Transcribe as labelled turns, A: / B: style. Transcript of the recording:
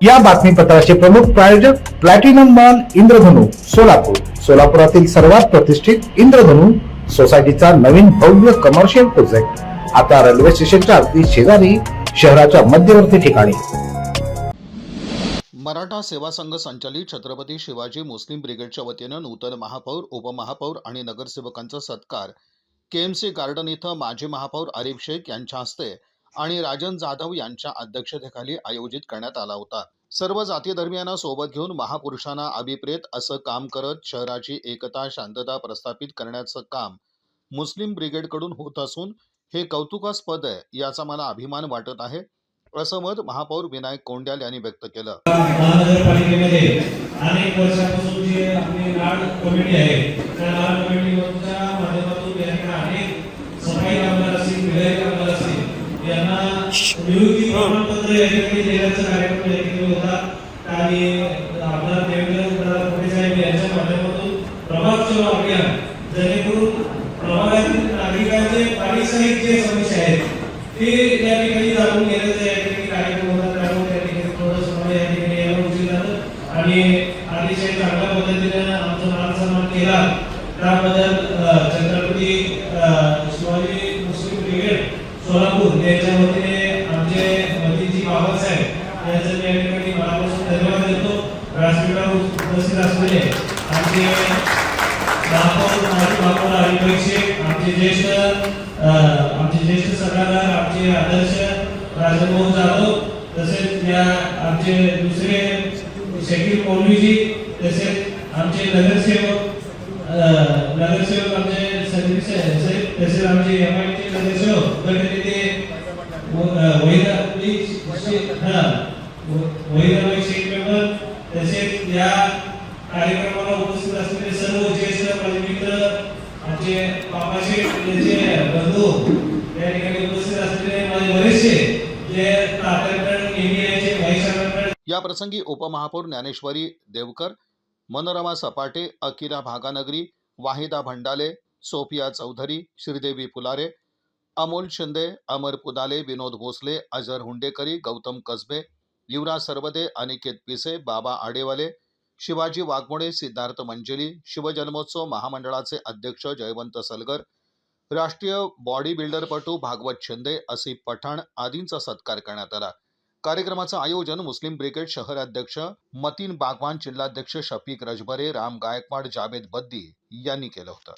A: या बातमीपत्राचे प्रमुख प्रायोजक प्लॅटिनम मॉल इंद्रधनु सोलापूर. सोलापुरातील सर्वात प्रतिष्ठित इंद्रधनु सोसायटीचा नवीन भव्य कमर्शियल प्रोजेक्ट आता रेल्वे स्टेशनच्या अगदी शेजारी शहराच्या मध्यवर्ती ठिकाणी.
B: मराठा सेवा संघ संचालित छत्रपती शिवाजी मुस्लिम ब्रिगेडच्या वतीनं नूतन महापौर उपमहापौर आणि नगरसेवकांचा सत्कार. केएमसी गार्डन इथं माजी महापौर आरिफ शेख यांच्या हस्ते आणि राजन जाधव यांच्या अध्यक्षतेखाली आयोजित करण्यात आला होता. सर्व जाती धर्मियांना सोबत घेऊन महापुरुषांना अभिप्रेत असं काम करत शहराची एकता शांतता प्रस्थापित करण्याचं काम मुस्लिम ब्रिगेडकडून होत असून हे कौतुकास्पद आहे याचा मला अभिमान वाटत आहे असं मत महापौर विनायक कोंड्याल यांनी व्यक्त केलं.
C: महानगरपालिकेमध्ये अनेक वर्षापासून जी आपली लाड कमिटी आहे त्या लाड कमिटीच्या माध्यमातून या ठिकाणी अनेक सफाई कामगार असतील विधायक कामगार असतील यांना निवृत्ती प्रमाणपत्र या ठिकाणी देण्याचा कार्यक्रम या ठिकाणी होता. आणि आपला देवेंद्र मोठे साहेब यांच्या माध्यमातून प्रभाग सेवा अभियान जेणेकरून प्रभागातील नागरिकांचे पारिसरिक जे समस्या आहेत ते या ठिकाणी जाणून घेण्याचा या ठिकाणी कार्यक्रम होता. त्यामुळे त्या ठिकाणी थोडं समय या ठिकाणी यायला उशीर झालं. आणि अतिशय चांगल्या पद्धतीने आमचा मान सन्मान केला. त्याबद्दल छत्रपती शिवाजी मुस्लिम ब्रिगेड सोलापूर यांच्या वतीने आमचे मोदीजी बाबासाहेब यांचं मी या ठिकाणी मनापासून धन्यवाद देतो व्यासपीठावर उपस्थित असलेले आमचे माजी महापौर आमचे ज्येष्ठ आमचे ज्येष्ठ सल्लागार आमचे आदर्श राजनमोहन जाधव तसेच या आमचे दुसरे शकील मौलवीजी तसेच आमचे नगरसेवक नगरसेवक आमचे संदीप साहेब तसेच आमचे एम आय चे नगरसेवक गटनेते वहिदाबाई शेख हा वहिदाबाई शेख मेंबर तसेच या कार्यक्रमाला उपस्थित असलेले सर्व ज्येष्ठ माझे मित्र आमचे बाबाशे त्यांचे बंधू या ठिकाणी उपस्थित असलेले माझे बरेचसे जे तात्याकडे नेहमी यायचे भाईसाहेबांकडे
B: या प्रसंगी उपमहापौर ज्ञानेश्वरी देवकर मनोरमा सपाटे अकिरा भागानगरी वाहिदा भंडाले सोफिया चौधरी श्रीदेवी फुलारे अमोल शिंदे अमर पुदाले विनोद भोसले अजर हुंडेकरी गौतम कसबे युवराज सरवदे अनिकेत पिसे बाबा आडेवाले शिवाजी वाघमोडे सिद्धार्थ मंजिली शिवजन्मोत्सव महामंडळाचे अध्यक्ष जयवंत सलगर राष्ट्रीय बॉडी बिल्डरपटू भागवत शिंदे असिफ पठाण आदींचा सत्कार करण्यात आला. कार्यक्रमाचं आयोजन मुस्लिम ब्रिगेड शहर अध्यक्ष मतीन बागवान जिल्हाध्यक्ष शफीक रजबरे राम गायकवाड जावेद बद्दी यांनी केलं होतं.